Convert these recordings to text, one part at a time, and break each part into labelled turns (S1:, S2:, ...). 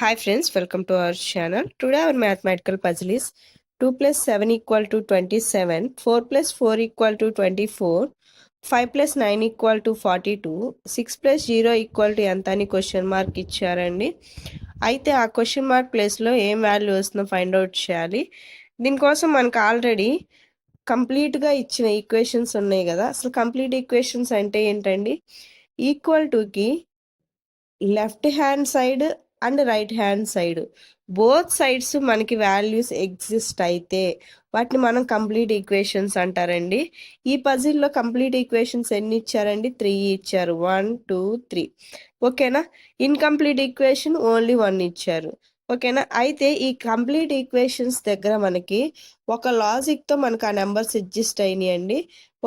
S1: Hi friends, welcome to our channel. Today our mathematical puzzle is 2 plus 7 equal to 27, 4 plus 4 equal to 24, 5 plus 9 equal to 42, 6 plus 0 equal to ఎంత అని question mark ఇచ్చారండి. అయితే ఆ question mark ప్లేస్లో ఏం value వస్తుందో find out చేయాలి. దీనికోసం మనకు ఆల్రెడీ కంప్లీట్గా ఇచ్చిన ఈక్వేషన్స్ ఉన్నాయి కదా. అసలు కంప్లీట్ ఈక్వేషన్స్ అంటే ఏంటండి? Equal Tuki left hand side and right hand side. Both sides మనకి వాల్యూస్ ఎగ్జిస్ట్ అయితే వాటిని మనం కంప్లీట్ ఈక్వేషన్స్ అంటారండి. ఈ పజిల్లో కంప్లీట్ ఈక్వేషన్స్ ఎన్ని ఇచ్చారండి? త్రీ ఇచ్చారు. One two three. ఓకేనా? ఇన్కంప్లీట్ ఈక్వేషన్ ఓన్లీ వన్ ఇచ్చారు. ఓకేనా? అయితే ఈ కంప్లీట్ ఈక్వేషన్స్ దగ్గర మనకి ఒక లాజిక్తో మనకు ఆ నెంబర్స్ ఎగ్జిస్ట్ అయినాయండి.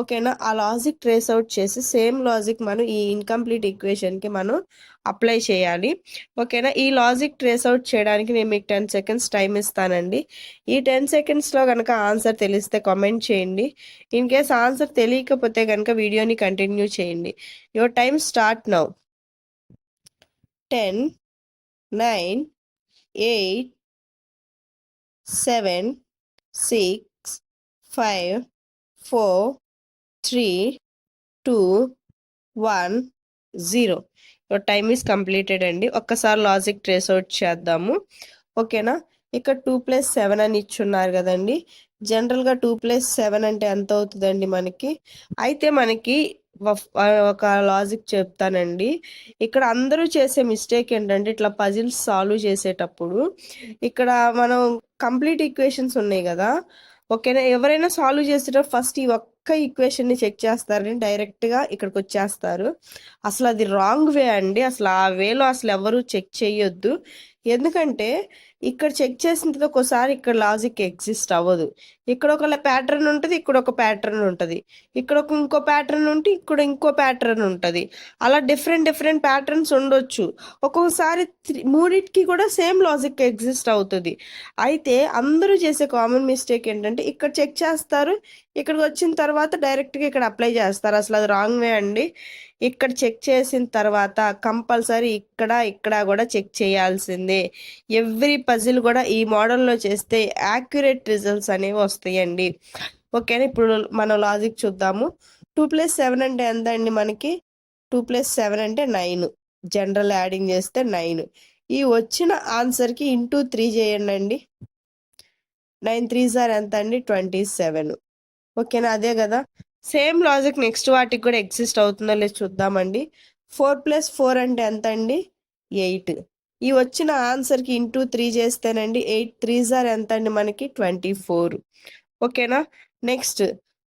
S1: ఓకేనా? ఆ లాజిక్ ట్రేస్ అవుట్ చేసి సేమ్ లాజిక్ మనం ఈ ఇన్కంప్లీట్ ఈక్వేషన్కి మనం అప్లై చేయాలి. ఓకేనా? ఈ లాజిక్ ట్రేస్ అవుట్ చేయడానికి నేను మీకు టెన్ సెకండ్స్ టైం ఇస్తానండి. ఈ టెన్ సెకండ్స్లో కనుక ఆన్సర్ తెలిస్తే కామెంట్ చేయండి. ఇన్ కేస్ ఆన్సర్ తెలియకపోతే కనుక వీడియోని కంటిన్యూ చేయండి. Your time start now. Ten nine eight seven six five four three two one zero. Time is completed అండి. ఒక్కసారి లాజిక్ ట్రేస్ అవుట్ చేద్దాము. ఓకేనా? ఇక్కడ టూ ప్లస్ సెవెన్ అని ఇచ్చున్నారు కదండి. జనరల్గా టూ ప్లస్ సెవెన్ అంటే ఎంత అవుతుందండి మనకి? అయితే మనకి ఒక లాజిక్ చెప్తానండి. ఇక్కడ అందరూ చేసే మిస్టేక్ ఏంటంటే ఇట్లా పజిల్స్ సాల్వ్ చేసేటప్పుడు ఇక్కడ మనం కంప్లీట్ ఈక్వేషన్స్ ఉన్నాయి కదా. ఓకేనా? ఎవరైనా సాల్వ్ చేసేటప్పుడు ఫస్ట్ ఈ ఒక్క ఈక్వేషన్ని చెక్ చేస్తారని డైరెక్ట్గా ఇక్కడికి వచ్చేస్తారు అసలు అది రాంగ్ వే అండి. అసలు ఆ వేలో అసలు ఎవరు చెక్ చేయొద్దు. ఎందుకంటే ఇక్కడ చెక్ చేసిన ఒకసారి ఇక్కడ లాజిక్ ఎగ్జిస్ట్ అవ్వదు. ఇక్కడ ఒక ప్యాటర్న్ ఉంటుంది ఇక్కడ ఒక ప్యాటర్న్ ఉంటుంది. ఇక్కడ ఒక ఇంకో ప్యాటర్న్ ఉంటే ఇక్కడ ఇంకో ప్యాటర్న్ ఉంటుంది. అలా డిఫరెంట్ డిఫరెంట్ ప్యాటర్న్స్ ఉండొచ్చు. ఒక్కొక్కసారి మూడింటికి కూడా సేమ్ లాజిక్ ఎగ్జిస్ట్ అవుతుంది. అయితే అందరూ చేసే కామన్ మిస్టేక్ ఏంటంటే ఇక్కడ చెక్ చేస్తారు ఇక్కడికి వచ్చిన తర్వాత డైరెక్ట్గా ఇక్కడ అప్లై చేస్తారు. అసలు అది రాంగ్ వే అండి. ఇక్కడ చెక్ చేసిన తర్వాత కంపల్సరీ ఇక్కడ ఇక్కడ కూడా చెక్ చేయాల్సిందే. ఎవ్రీ పజిల్ కూడా ఈ మోడల్లో చేస్తే యాక్యురేట్ రిజల్ట్స్ అనేవి వస్తాయండి. ఓకేనా? ఇప్పుడు మన లాజిక్ చూద్దాము. టూ ప్లస్ సెవెన్ అంటే ఎంత అండి మనకి? టూ ప్లస్ సెవెన్ అంటే నైన్. జనరల్ యాడింగ్ చేస్తే నైన్. ఈ వచ్చిన ఆన్సర్కి ఇంటూ త్రీ చేయండి అండి నైన్ త్రీ సార్ ఎంత అండి ట్వంటీ సెవెన్. ఓకేనా? అదే కదా? సేమ్ లాజిక్ నెక్స్ట్ వాటికి కూడా ఎగ్జిస్ట్ అవుతుందో లేదు చూద్దామండి. ఫోర్ ప్లస్ ఫోర్ అంటే ఎంత అండి ఎయిట్. ఈ వచ్చిన ఆన్సర్కి ఇంటూ త్రీ చేస్తేనండి ఎయిట్. త్రీ జార్ ఎంత అండి మనకి? Twenty four. ఓకేనా? నెక్స్ట్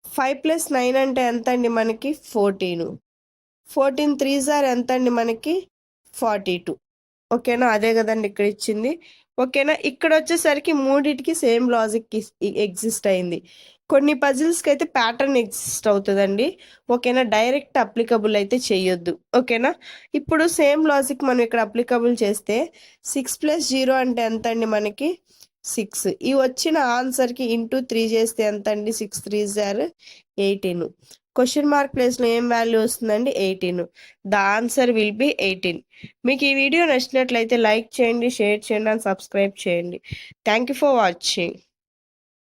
S1: ఫైవ్ ప్లస్ నైన్ అంటే ఎంత అండి మనకి? ఫోర్టీన్. ఫోర్టీన్ త్రీ జార్ ఎంత అండి మనకి? Forty two. ఓకేనా? అదే కదండి ఇక్కడ ఇచ్చింది. ఓకేనా? ఇక్కడ వచ్చేసరికి మూడింటికి సేమ్ లాజిక్ ఎగ్జిస్ట్ అయింది. కొన్ని పజిల్స్కి అయితే ప్యాటర్న్ ఎగ్జిస్ట్ అవుతుందండి. ఓకేనా? డైరెక్ట్ అప్లికబుల్ అయితే చేయొద్దు ఓకేనా? ఇప్పుడు సేమ్ లాజిక్ మనం ఇక్కడ అప్లికబుల్ చేస్తే సిక్స్ ప్లస్ జీరో అంటే ఎంత అండి మనకి? సిక్స్ ఈ వచ్చిన ఆన్సర్కి ఇంటూ త్రీ చేస్తే ఎంత అండి సిక్స్ త్రీ జార్ ఎయిటీన్ క్వశ్చన్ మార్క్ ప్లేస్లో ఏం వాల్యూ వస్తుందండి? Eighteen the answer will be eighteen మీకు ఈ వీడియో నచ్చినట్లయితే లైక్ చేయండి షేర్ చేయండి అండ్ సబ్స్క్రైబ్ చేయండి. Thank you for watching